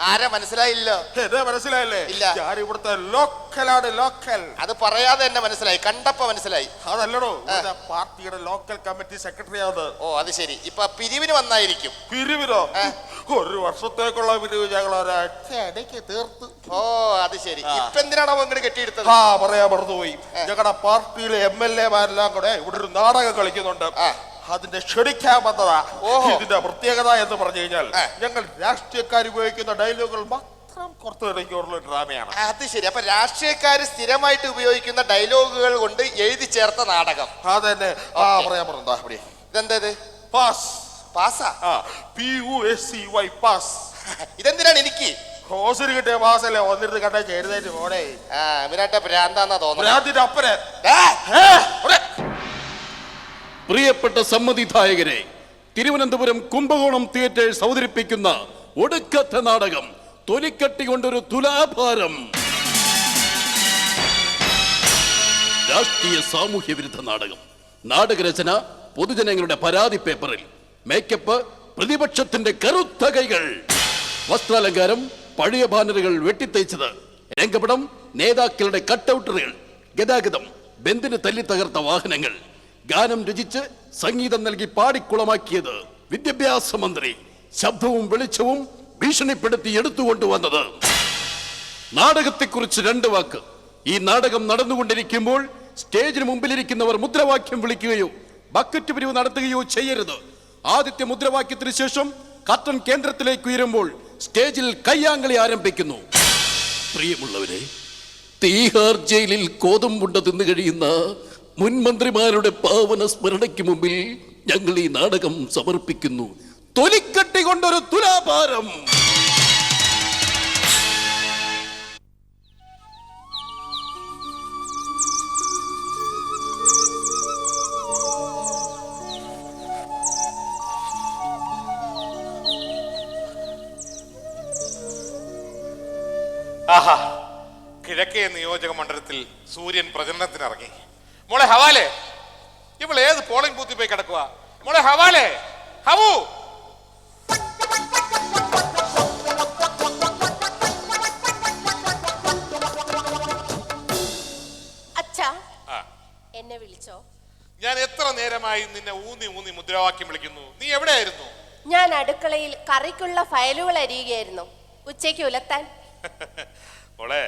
ആരെ മനസ്സിലായില്ലോ? എന്നെ മനസ്സിലായില്ലേ? ഇല്ല. ഞാൻ ഇവിടുത്തെ ലോക്കലാണ് ലോക്കൽ അത് പറയാതെ തന്നെ മനസ്സിലായി. കണ്ടപ്പോ മനസ്സിലായി. അതല്ലടോ ഇവിടുത്തെ പാർട്ടിയുടെ ലോക്കൽ കമ്മിറ്റി സെക്രട്ടറി ആണ്. ഓ അത് ശരി. ഇപ്പൊ പിരിവിന് വന്നായിരിക്കും. പിരിവിനോ? ഒരു വർഷത്തേക്കുള്ള പിരിവ് ഞങ്ങൾ ഒരൊറ്റയടിക്ക് തീർത്തു. ഓ അത് ശരി. ആ. ഇപ്പൊ എന്തിനാണോ അങ്ങനെ കെട്ടിയെടുത്തത്? ആ പറയാൻ മറന്നുപോയി. ഞങ്ങളുടെ പാർട്ടിയിലെ എം എൽ എമാരെല്ലാം കൂടെ ഇവിടെ ഒരു നാടകം കളിക്കുന്നുണ്ട്. ആ. അതിന്റെ ക്ഷണിക്കാമെന്നത ഓഹോ. ഇതിന്റെ പ്രത്യേകത എന്ന് പറഞ്ഞു കഴിഞ്ഞാൽ. ഞങ്ങൾ രാഷ്ട്രീയക്കാർ ഉപയോഗിക്കുന്ന ഡയലോഗുകൾ മാത്രം കുറച്ച് മണിക്കൂറുള്ള ഡ്രാമയാണ്. അത് ശരി. അപ്പൊ രാഷ്ട്രീയക്കാര് സ്ഥിരമായിട്ട് ഉപയോഗിക്കുന്ന ഡയലോഗുകൾ കൊണ്ട് എഴുതി ചേർത്ത നാടകം. അതന്നെ. ആ. പറയാൻ പറഞ്ഞാ അവിടെ ഇതെന്തത്? പാസ്. പാസാ? ആ P U S C Y pass. ഇതെന്തിനാണ് എനിക്ക്? ഹോസിന് കിട്ടിയ പാസ് അല്ലേ വന്നിരുന്ന് കണ്ടാ ചേരുന്നതിന് പോടെ ആ ഇവനാട്ട ഭ്രാന്താന്നാ തോന്നുന്നത്. ഭ്രാന്തിന്റെ അപ്പനെ. ഏ. പ്രിയപ്പെട്ട സമ്മതിദായകരെ തിരുവനന്തപുരം കുംഭകോണം തിയേറ്റേഴ്സ് അവതരിപ്പിക്കുന്ന ഒടുക്കത്തെ നാടകം തൊലിക്കട്ടി കൊണ്ടൊരു തുലാഭാരം. രാഷ്ട്രീയ സാമൂഹ്യ വിരുദ്ധ നാടകം. നാടകരചന പൊതുജനങ്ങളുടെ പരാതി പേപ്പറിൽ. മേക്കപ്പ് പ്രതിപക്ഷത്തിന്റെ കറുത്ത കൈകൾ. വസ്ത്രാലങ്കാരം പഴയ ബാനറുകൾ വെട്ടിത്തേച്ചത് രംഗപടം നേതാക്കളുടെ കട്ടൗട്ടറുകൾ ഗതാഗതം ബന്ദിന് തല്ലി തകർത്ത വാഹനങ്ങൾ. ഗാനം രചിച്ച് സംഗീതം നൽകി പാടിക്കുളമാക്കിയത് വിദ്യാഭ്യാസ മന്ത്രി. ശബ്ദവും വെളിച്ചവും ഭീഷണിപ്പെടുത്തി എടുത്തുകൊണ്ടുവന്നത് നാടകത്തെക്കുറിച്ച് രണ്ട് വാക്ക്. ഈ നാടകം നടന്നുകൊണ്ടിരിക്കുമ്പോൾ സ്റ്റേജിന് മുമ്പിലിരിക്കുന്നവർ മുദ്രാവാക്യം വിളിക്കുകയോ ബക്കറ്റ് പിരിവ് നടത്തുകയോ ചെയ്യരുത്. ആദ്യത്തെ മുദ്രാവാക്യത്തിന് ശേഷം കർട്ടൻ കേന്ദ്രത്തിലേക്ക് ഉയരുമ്പോൾ സ്റ്റേജിൽ കയ്യാങ്കളി ആരംഭിക്കുന്നു. പ്രിയമുള്ളവരെ തീഹാർ ജയിലിൽ കോതമ്പുണ്ട തിന്നു കഴിയുന്ന മുൻ മന്ത്രിമാരുടെ പാവന സ്മരണയ്ക്ക് മുമ്പിൽ ഞങ്ങൾ ഈ നാടകം സമർപ്പിക്കുന്നു. തൊലിക്കട്ടി കൊണ്ടൊരു തുലാഭാരം. ആഹാ കിഴക്കേ നിയോജക മണ്ഡലത്തിൽ സൂര്യൻ പ്രചരണത്തിനിറങ്ങി. മോളെ ഹവാലെ. ഇവൾ ഏത് പോളിംഗ് ബൂത്തിൽ പോയി കിടക്കുക മോളെ ഹവാലെ. ഹവു. എന്നെ വിളിച്ചോ? ഞാൻ എത്ര നേരമായി നിന്നെ ഊന്നി ഊന്നി മുദ്രാവാക്യം വിളിക്കുന്നു? നീ എവിടെയായിരുന്നു? ഞാൻ അടുക്കളയിൽ കറിക്കുള്ള ഫയലുകൾ അരിയുകയായിരുന്നു. ഉച്ചയ്ക്ക് ഉലത്താൻ. മോളെ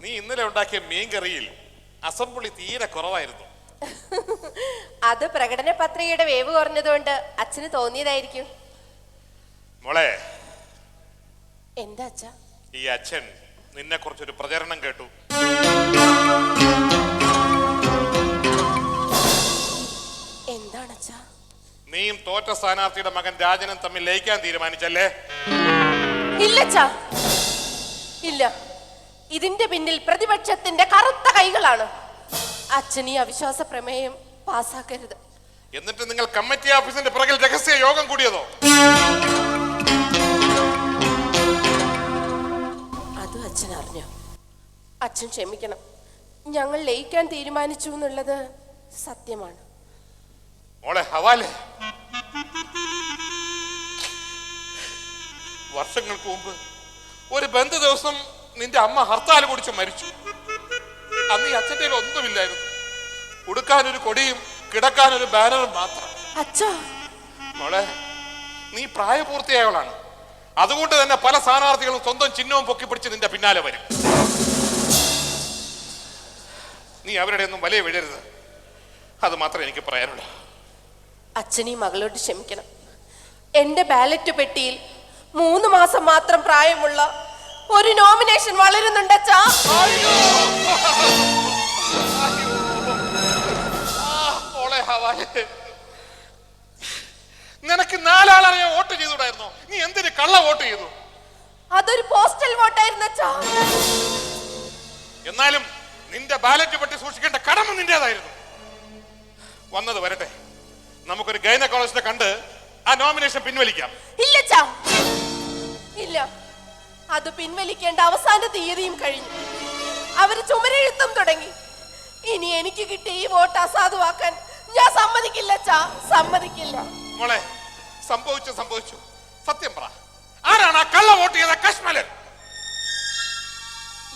നീ ഇന്നലെ ഉണ്ടാക്കിയ മീൻ കറിയിൽ അസംബ്ലി തീരെ കുറവായിരുന്നു. അത് പ്രകടന പത്രികയുടെ വേവ് കുറഞ്ഞതുകൊണ്ട് അച്ഛന് തോന്നിയതായിരിക്കും. മോളെ എന്താ അച്ഛ? ഈ അച്ഛൻ നിന്നെ കുറിച്ചൊരു പ്രചരണം കേട്ടു. എന്താണ് അച്ഛ? നീയും തോറ്റ സ്ഥാനാർത്ഥിയുടെ മകൻ രാജനും തമ്മിൽ ലയിക്കാൻ തീരുമാനിച്ചല്ലേ? ഇല്ല അച്ഛാ. ഇല്ല. ഇതിന്റെ പിന്നിൽ പ്രതിപക്ഷത്തിന്റെ കറുത്ത കൈകളാണ്. അച്ഛൻ ഈ അവിശ്വാസ പ്രമേയം പാസ്സാക്കരുത് എന്നിട്ട് നിങ്ങൾ കമ്മിറ്റി ഓഫീസിന്റെ പിറകിൽ രഹസ്യ യോഗം കൂടിയതോ? അതും അച്ഛൻ അറിഞ്ഞു. അച്ഛൻ ക്ഷമിക്കണം. ഞങ്ങൾ ലയിക്കാൻ തീരുമാനിച്ചു എന്നുള്ളത് സത്യമാണ്. മോളെ ഹവാലെ. വർഷങ്ങൾക്ക് മുമ്പ് ഒരു ബന്ധു ദിവസം നിന്റെ അമ്മ ഹർത്താൽ കുടിച്ച് മരിച്ചു. അന്ന് ഈ അച്ഛന്റെ ഒന്നുമില്ലായിരുന്നു. ഉടുക്കാനൊരു കൊടിയും കിടക്കാൻ ഒരു ബാനറും മാത്രം. അച്ഛാ. മോളെ നീ പ്രായപൂർത്തിയായവളാണ്. അതുകൊണ്ട് തന്നെ പല സ്ഥാനാർത്ഥികളും സ്വന്തം ചിഹ്നവും പൊക്കിപ്പിടിച്ച് നിന്റെ പിന്നാലെ വരും. നീ അവരുടെ ഒന്നും വലിയ വിടരുത്. അത് മാത്രം എനിക്ക് പറയാനുള്ളൂ. അച്ഛനീ മകളോട് ക്ഷമിക്കണം. എന്റെ ബാലറ്റ് പെട്ടിയിൽ മൂന്ന് മാസം മാത്രം പ്രായമുള്ള ഒരു നോമിനേഷൻ വളരുന്നുണ്ട് അച്ഛാ. നിനക്ക് നാലാളറിയാൻ വോട്ട് ചെയ്തുകൂടായിരുന്നോ? നീ എന്തിന് കള്ള വോട്ട് ചെയ്തു? അതൊരു പോസ്റ്റൽ വോട്ടായിരുന്നു അച്ഛാ. എന്നാലും നിന്റെ ബാലറ്റ് പെട്ടി സൂക്ഷിക്കേണ്ട കടമ നിന്റേതായിരുന്നു. വന്നത് വരട്ടെ. നമുക്കൊരു ഗൈനക്കോളജിനെ കണ്ട് ആ നോമിനേഷൻ പിൻവലിക്കാം. ഇല്ല ഇല്ല. അത് പിൻവലിക്കേണ്ട അവസാന തീയതിയും കഴിഞ്ഞു. അവർ ചുമരെഴുത്തും തുടങ്ങി. ഇനി എനിക്ക് കിട്ടിയ ഈ വോട്ട് അസാധുവാക്കാൻ ഞാൻ സമ്മതിക്കില്ല ചാ സമ്മതിക്കില്ല. മോളെ സംഭവിച്ചു സംഭവിച്ചു. സത്യം പറ. ആരാണ് ആ കള്ള വോട്ട് ചെയ്ത കശ്മലൻ?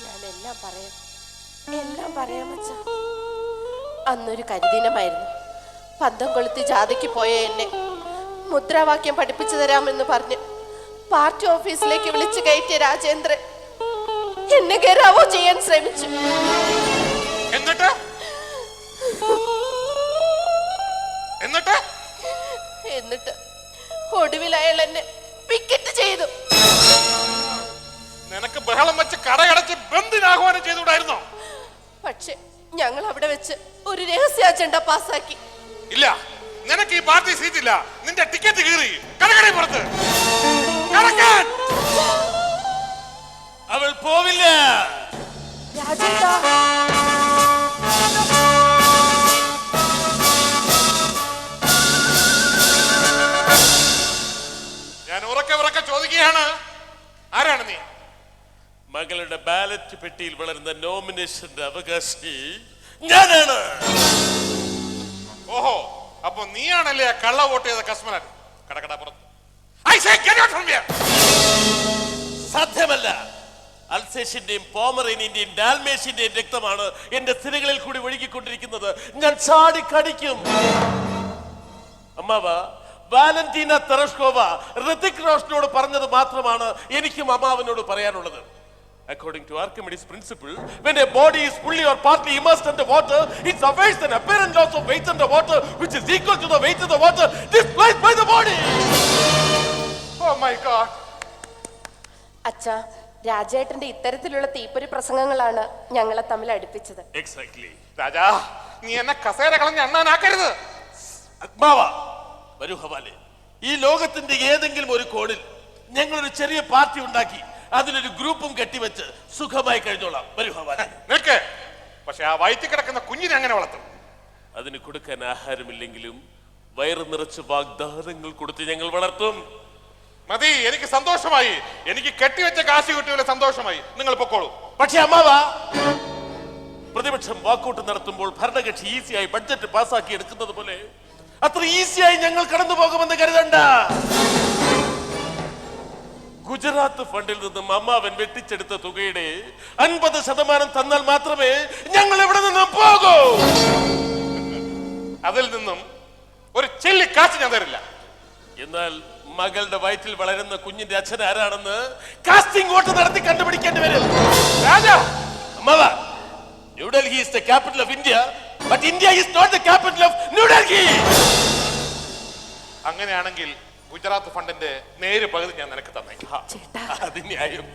ഞാൻ എല്ലാം പറയാം. എല്ലാം പറയാം അന്നൊരു കരിദിനമായിരുന്നു. പന്തം കൊളുത്തി ജാതിക്ക് പോയ എന്നെ മുദ്രാവാക്യം പഠിപ്പിച്ചു തരാമെന്ന് പറഞ്ഞു പാർട്ടി ഓഫീസിലേക്ക് വിളിച്ചു കയറ്റിയ രാജേന്ദ്രൻ എന്നെ ഗരാവോ ചെയ്യാൻ ശ്രമിച്ചു. എന്നിട്ട്? എന്നിട്ട്? എന്നിട്ട് ഒടുവിൽ അയാൾ എന്നെ പിക്കറ്റ് ചെയ്തു. നിനക്ക് ബഹളം വെച്ച് കടയടച്ച് ആഹ്വാനം ചെയ്തുകൂടായിരുന്നോ? പക്ഷെ ഞങ്ങൾ അവിടെ വെച്ച് ഒരു രഹസ്യ അജണ്ട പാസാക്കി ഇല്ല. നിനക്ക് ഈ പാർട്ടി സീറ്റ് ഇല്ല നിന്റെ ടിക്കറ്റ് കീറി. കടകടയിൽ പുറത്ത്. കടക്കാൻ അവൾ പോവില്ല. രാജേട്ടാ. ഞാൻ ഉറക്കെ ഉറക്കെ ചോദിക്കുകയാണ്. ആരാണ് നീ? മകളുടെ ബാലറ്റ് പെട്ടിയിൽ വളരുന്ന നോമിനേഷന്റെ അവകാശി ഞാനാണ്. ഓഹോ അപ്പൊ നീയാണല്ലേ ആ കള്ള വോട്ട് ചെയ്ത കസ്മനൻ കടക്കട പുറത്ത്. സാധ്യമല്ല അൽസേഷിന്റെയും പോമറേനിന്റെയും ഡാൽമേഷിന്റെയും രക്തമാണ് എന്റെ സ്ഥിരകളിൽ കൂടി ഒഴുകിക്കൊണ്ടിരിക്കുന്നത് ഞാൻ ചാടി കടിക്കും അമ്മാവ വാലന്റീന തെറഷ്കോവ ഋതിക് റോഷനോട് പറഞ്ഞത് മാത്രമാണ് എനിക്കും അമ്മാവനോട് പറയാനുള്ളത് According to Archimedes' principle, when a body is fully or partly immersed under water, it suffers an apparent loss of weight under water, which is equal to the weight of the water displaced by the body. Oh. അച്ഛ രാജേട്ടന്റെ ഇത്തരത്തിലുള്ള തീപ്പൊരി പ്രസംഗങ്ങളാണ് ഞങ്ങളെ തമ്മിൽ അടുപ്പിച്ചത്. രാജാ നീ എന്നെ കസേര കളഞ്ഞ് വരൂ ഹവാലെ. ഈ ലോകത്തിന്റെ ഏതെങ്കിലും ഒരു കോണിൽ ഞങ്ങൾ ഒരു ചെറിയ പാർട്ടി ഉണ്ടാക്കി അതിലൊരു ഗ്രൂപ്പും കെട്ടിവെച്ച് സുഖമായി കഴിഞ്ഞോളാം. വരൂ ഹവാലെ. നിൽക്ക് പക്ഷെ ആ വയറ്റി കിടക്കുന്ന കുഞ്ഞിനെ അങ്ങനെ വളർത്തും. അതിന് കൊടുക്കാൻ ആഹാരമില്ലെങ്കിലും വയറ് നിറച്ച് വാഗ്ദാനങ്ങൾ കൊടുത്ത് ഞങ്ങൾ വളർത്തും. മതി എനിക്ക് സന്തോഷമായി. എനിക്ക് കെട്ടിവെച്ച കാശ് കിട്ടിയവരെ സന്തോഷമായി. നിങ്ങൾ പൊക്കോളൂ. പക്ഷേ അമ്മാവ പ്രതിപക്ഷം വാക്കൗട്ട് നടത്തുമ്പോൾ ഭരണകക്ഷി ഈസിയായി ബഡ്ജറ്റ് പാസ്സാക്കി എടുക്കുന്നത് പോലെ അത്ര ഈസിയായി ഞങ്ങൾ കടന്നു പോകുമെന്ന് കരുതണ്ട. ഗുജറാത്ത് ഫണ്ടിൽ നിന്നും അമ്മാവൻ വെട്ടിച്ചെടുത്ത തുകയുടെ അൻപത് ശതമാനം തന്നാൽ മാത്രമേ ഞങ്ങൾ ഇവിടെ നിന്ന് പോകൂ. അതിൽ നിന്നും ഒരു ചെല്ലി കാശ് ഞാൻ തരില്ല. എന്നാൽ മകളുടെ വയറ്റിൽ വളരുന്ന കുഞ്ഞിന്റെ അച്ഛൻ ആരാണെന്ന് കാസ്റ്റിംഗ് വോട്ട് നടത്തി കണ്ടുപിടിക്കേണ്ടി വരും. രാജാ അമ്മാവ New Delhi is the capital of India but India is not the capital of New Delhi അങ്ങനെയാണെങ്കിൽ ഗുജറാത്ത് ഫണ്ടിന്റെ നേര് പകുതി ഞാൻ നിനക്ക് തന്നേക്കാം. അത് ന്യായം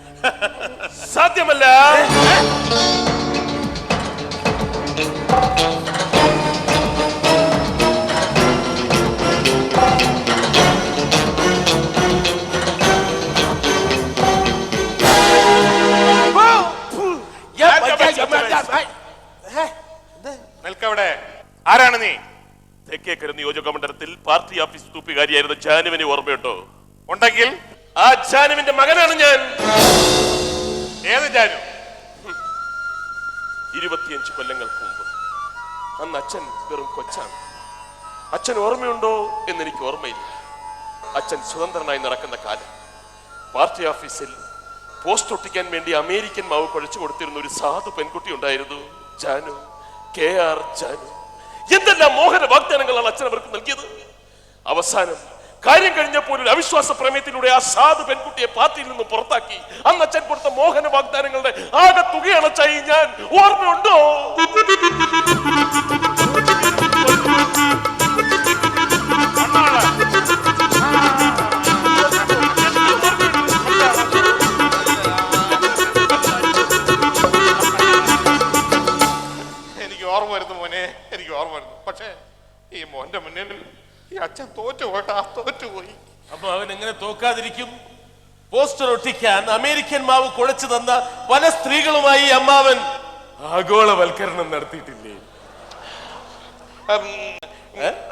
സാധ്യമല്ല. നിൽക്കവിടെ ആരാണ് നീ? തെക്കേക്കര നിയോജക മണ്ഡലത്തിൽ പാർട്ടി ഓഫീസ് തൂപ്പുകാരിയായിരുന്ന ജാനുവിനെ ഓർമ്മയുണ്ടോ? ഉണ്ടെങ്കിൽ ആ ജാനുവിന്റെ മകനാണ് ഞാൻ. ഏത് ജാനു? ഇരുപത്തിയഞ്ച് കൊല്ലങ്ങൾക്ക് മുമ്പ്. അന്ന് അച്ഛൻ വെറും കൊച്ചാണ്. അച്ഛൻ ഓർമ്മയുണ്ടോ എന്ന് എനിക്ക് ഓർമ്മയില്ല. അച്ഛൻ സ്വതന്ത്രനായി നടക്കുന്ന കാലം. പാർട്ടി ഓഫീസിൽ പോസ്റ്റ് ഒട്ടിക്കാൻ വേണ്ടി അമേരിക്കൻ മാവ് കുഴച്ചു കൊടുത്തിരുന്ന ഒരു സാധു പെൺകുട്ടി ഉണ്ടായിരുന്നു ജാനു. കെ ആർ ജാനു എന്തെല്ലാം മോഹന വാഗ്ദാനങ്ങളാണ് അച്ഛൻ അവർക്ക് നൽകിയത്? അവസാനം കാര്യം കഴിഞ്ഞപ്പോൾ ഒരു അവിശ്വാസ പ്രമേയത്തിലൂടെ ആ സാധു പെൺകുട്ടിയെ പാർട്ടിയിൽ നിന്ന് പുറത്താക്കി. അന്ന് അച്ഛൻ കൊടുത്ത മോഹന വാഗ്ദാനങ്ങളുടെ ആകെ തുകയാണ് അച്ഛായി ഞാൻ. ഓർമ്മയുണ്ടോ? വരുന്നു മോനെ എനിക്ക് ഓർമ്മ വരുന്നു. പക്ഷേ ഈ മോന്റെ മുന്നിൽ ഈ അച്ഛൻ തോറ്റു പോയിട്ടാ തോറ്റുപോയി അപ്പൊ അവൻ എങ്ങനെ തോക്കാതിരിക്കും? പോസ്റ്റർ ഒട്ടിക്കാൻ അമേരിക്കൻ മാവ് കുഴച്ചു തന്ന പല സ്ത്രീകളുമായി അമ്മാവൻ ആഗോളവൽക്കരണം നടത്തിയിട്ടില്ലേ?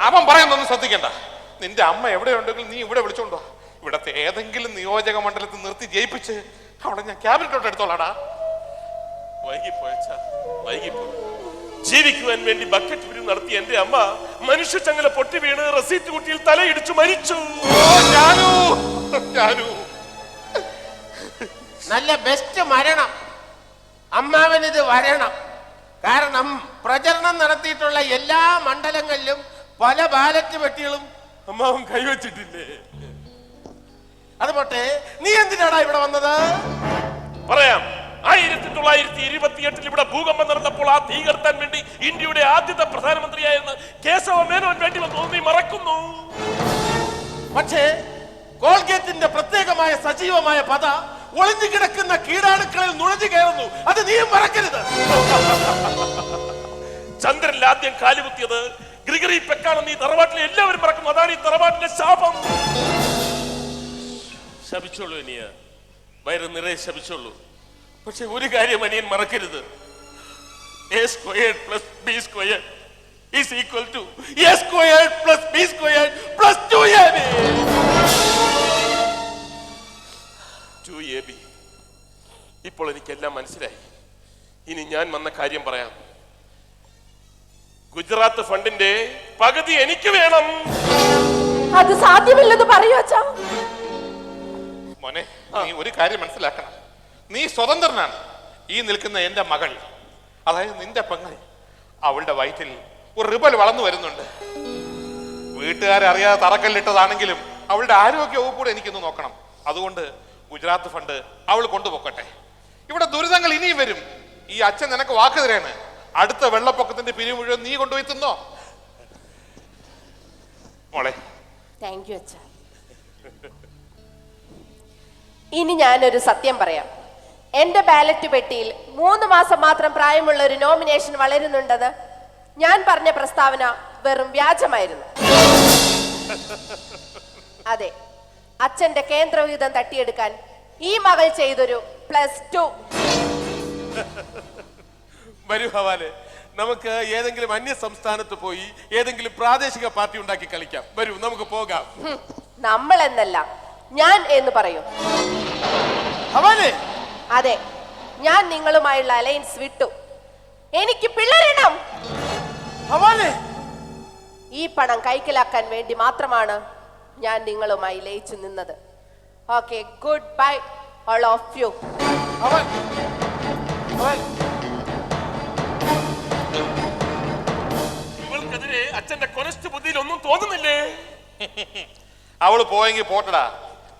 അവൻ പറയുന്നൊന്നും ശ്രദ്ധിക്കണ്ട. നിന്റെ അമ്മ എവിടെയുണ്ടെങ്കിലും നീ ഇവിടെ വിളിച്ചോണ്ടോ? ഇവിടത്തെ ഏതെങ്കിലും നിയോജക മണ്ഡലത്തിൽ നിർത്തി ജയിപ്പിച്ച് അവിടെ ഞാൻ ക്യാബിനറ്റോട്ട് എടുത്തോളാടാ. വൈകിപ്പോയച്ചാ വൈകിപ്പോയി. ജീവിക്കുവാൻ വേണ്ടി ബക്കറ്റ് പിരിവ് നടത്തിയ എന്റെ അമ്മ മനുഷ്യ ചങ്ങല പൊട്ടി വീണ് റസീറ്റ് കുട്ടിയിൽ തലയിടിച്ചു മരിച്ചു. നല്ല ബെസ്റ്റ് മരണം. അമ്മാവനിത് വരണം. കാരണം പ്രചരണം നടത്തിയിട്ടുള്ള എല്ലാ മണ്ഡലങ്ങളിലും പല ബാലറ്റ് പെട്ടികളും അമ്മാവൻ കൈവച്ചിട്ടില്ലേ? അത് പോട്ടെ നീ എന്തിനാടാ ഇവിടെ വന്നത്? പറയാം. തൊള്ളായിരത്തി ഇരുപത്തിയെട്ടിൽ ഇവിടെ ഭൂകമ്പം നടന്നപ്പോൾ ആ തീ കടത്താൻ വേണ്ടി ഇന്ത്യയുടെ ആദ്യത്തെ പ്രധാനമന്ത്രിയായിരുന്ന കേശവ മേനോൻ വേണ്ടി വന്നു നീ മറക്കുന്നു. പക്ഷേ കോൾഗേറ്റിന്റെ പ്രത്യേകമായ സജീവമായ പത ഒളിഞ്ഞു കിടക്കുന്ന കീടാണുക്കളിൽ നുഴഞ്ഞു കയറുന്നു. അത് നീയും മറക്കരുത്. ചന്ദ്രനിൽ ആദ്യം കാലുകുത്തിയത് ഗ്രിഗറി പെക്കാണെന്ന് ഈ തറവാട്ടിലെ എല്ലാവരും മറക്കുന്നു. അതാണ് ഈ തറവാട്ടിലെ ശാപം. ശപിച്ചോളൂ ഇനിയ. വയറ് നിറയെ ശപിച്ചോളൂ. പക്ഷെ ഒരു കാര്യം അനിയൻ മറക്കരുത്. A square plus b square is equal to a square plus b square plus two a b two a b ഇപ്പോൾ എനിക്കെല്ലാം മനസ്സിലായി. ഇനി ഞാൻ വന്ന കാര്യം പറയാം. ഗുജറാത്ത് ഫണ്ടിന്റെ പകുതി എനിക്ക് വേണം. അത് സാധ്യമില്ലെന്ന് പറയൂ അച്ഛാ. മോനെ നീ ഒരു കാര്യം മനസ്സിലാക്കണം. നീ സ്വതന്ത്രനാണ്. ഈ നിൽക്കുന്ന എന്റെ മകൾ അതായത് നിന്റെ പെങ്ങൾ അവളുടെ വയറ്റിൽ ഒരു റിബൽ വളർന്നു വരുന്നുണ്ട്. വീട്ടുകാരറിയാതെ തറക്കല്ലിട്ടതാണെങ്കിലും അവളുടെ ആരോഗ്യ കൂടെ എനിക്കൊന്ന് നോക്കണം. അതുകൊണ്ട് ഗുജറാത്ത് ഫണ്ട് അവൾ കൊണ്ടുപോക്കട്ടെ. ഇവിടെ ദുരിതങ്ങൾ ഇനിയും വരും. ഈ അച്ഛൻ നിനക്ക് വാക്ക് തരാണ്. അടുത്ത വെള്ളപ്പൊക്കത്തിന്റെ പിരിവ് മുഴുവൻ നീ കൊണ്ടുപോയി തിന്നോ. മോളെ. താങ്ക് യു അച്ഛ. ഇനി ഞാനൊരു സത്യം പറയാം. എന്റെ ബാലറ്റ് പെട്ടിയിൽ മൂന്ന് മാസം മാത്രം പ്രായമുള്ള ഒരു നോമിനേഷൻ വളരുന്നുണ്ടെന്ന് ഞാൻ പറഞ്ഞ പ്രസ്താവന വെറും വ്യാജമായിരുന്നു. അതെ അച്ഛന്റെ കേന്ദ്രവിഹിതം തട്ടിയെടുക്കാൻ ഈ മകൾ ചെയ്തൊരു പ്ലസ് ടു വരൂ ഹവാലെ നമുക്ക് ഏതെങ്കിലും അന്യ സംസ്ഥാനത്ത് പോയി ഏതെങ്കിലും പ്രാദേശിക പാർട്ടി ഉണ്ടാക്കി കളിക്കാം. വരൂ നമുക്ക് പോകാം. നമ്മൾ എന്നല്ല ഞാൻ എന്ന് പറയൂ. ഹവാലെ അതെ ഞാൻ നിങ്ങളുമായുള്ള അലയൻസ് വിട്ടു. എനിക്ക് പിള്ളേരിടം. ഹവാലെ ഈ പണം കൈക്കലാക്കാൻ വേണ്ടി മാത്രമാണ് ഞാൻ നിങ്ങളുമായി ലയിച്ചു നിന്നത്. Okay good bye all of you. ഹവാൽ ഹവാൽ ഇവൾക്കെതിരെ അച്ഛന്റെ കൊനസ്റ്റ് ബുദ്ധിയിൽ ഒന്നും തോന്നുന്നില്ലേ? അവൾ പോയെങ്കിൽ പോട്ടടാ.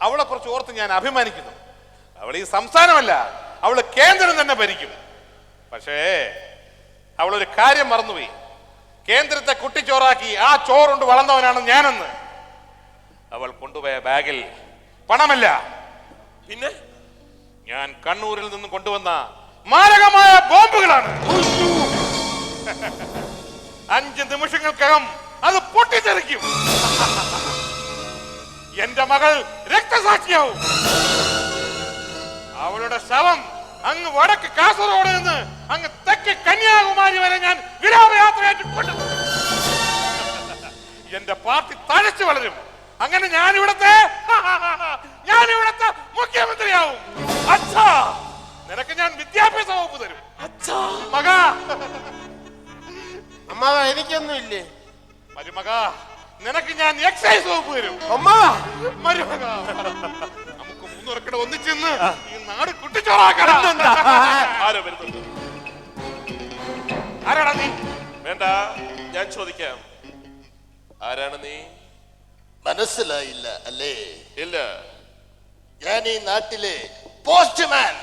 അവളെ കുറിച്ച് ഓർത്ത് ഞാൻ അഭിമാനിക്കുന്നു. അവൾ ഈ സംസ്ഥാനമല്ല അവൾ കേന്ദ്രം തന്നെ ഭരിക്കും. പക്ഷേ അവൾ ഒരു കാര്യം മറന്നുപോയി. കേന്ദ്രത്തെ കുട്ടിച്ചോറാക്കി ആ ചോറുണ്ട് വളർന്നവനാണ് ഞാനെന്ന്. അവൾ കൊണ്ടുപോയ ബാഗിൽ പണമല്ല. പിന്നെ? ഞാൻ കണ്ണൂരിൽ നിന്ന് കൊണ്ടുവന്ന മാരകമായ ബോംബുകളാണ്. അഞ്ച് നിമിഷങ്ങൾക്കകം അത് പൊട്ടിത്തെറിക്കും. എന്റെ മകൾ രക്തസാക്ഷിയാവും. അവളുടെ ശവം അങ്ങ് വടക്ക് കാസർഗോഡ് നിന്ന് അങ്ങ് തെക്ക് കന്യാകുമാരി വരെ ഞാൻ വിരാമയാത്രയായിട്ട് എന്റെ പാർട്ടി തഴച്ചു വളരും. അങ്ങനെ ഞാൻ ഇവിടത്തെ ഞാൻ ഇവിടത്തെ മുഖ്യമന്ത്രിയാവും. അച്ഛാ നിനക്ക് ഞാൻ വിദ്യാഭ്യാസ വകുപ്പ് തരും. അച്ഛാ. മക. അമ്മാവ എനിക്കൊന്നും ഇല്ലേ? മരുമക നിനക്ക് ഞാൻ എക്സൈസ് വകുപ്പ് തരും. അമ്മാവ മരുമക നമുക്ക് മൂന്നുറക്കട ഒന്നിച്ചെന്ന് നാട് കുട്ടിച്ചോറാക്കണം. ആരോ വരുന്നുണ്ട്. ആരാടാ നീ? വേണ്ട ഞാൻ ചോദിക്കാം. ആരാണ് നീ? മനസ്സിലായില്ല അല്ലേ? ഇല്ല. ഞാൻ ഈ നാട്ടിലെ പോസ്റ്റ്മാൻ.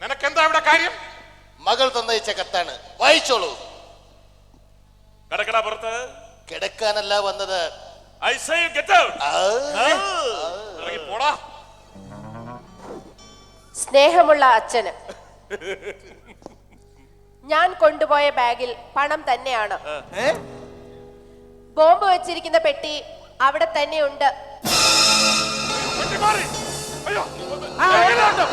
നിനക്ക് എന്താ ഇവിടെ കാര്യം? മകൾ തന്നയച്ച കത്താണ്. വായിച്ചോളൂ. കിടക്കടാ പുറത്ത്. കിടക്കാനല്ല വന്നത്. ഐ സേ ഗെറ്റ് ഔട്ട് ആ, ഇറങ്ങി പോടാ സ്നേഹമുള്ള അച്ഛന് ഞാൻ കൊണ്ടുപോയ ബാഗിൽ പണം തന്നെയാണ് ബോംബ് വെച്ചിരിക്കുന്ന പെട്ടി അവിടെ തന്നെയുണ്ട് വെട്ടി മാറി. അയ്യോ ആ, ഉണ്ട്,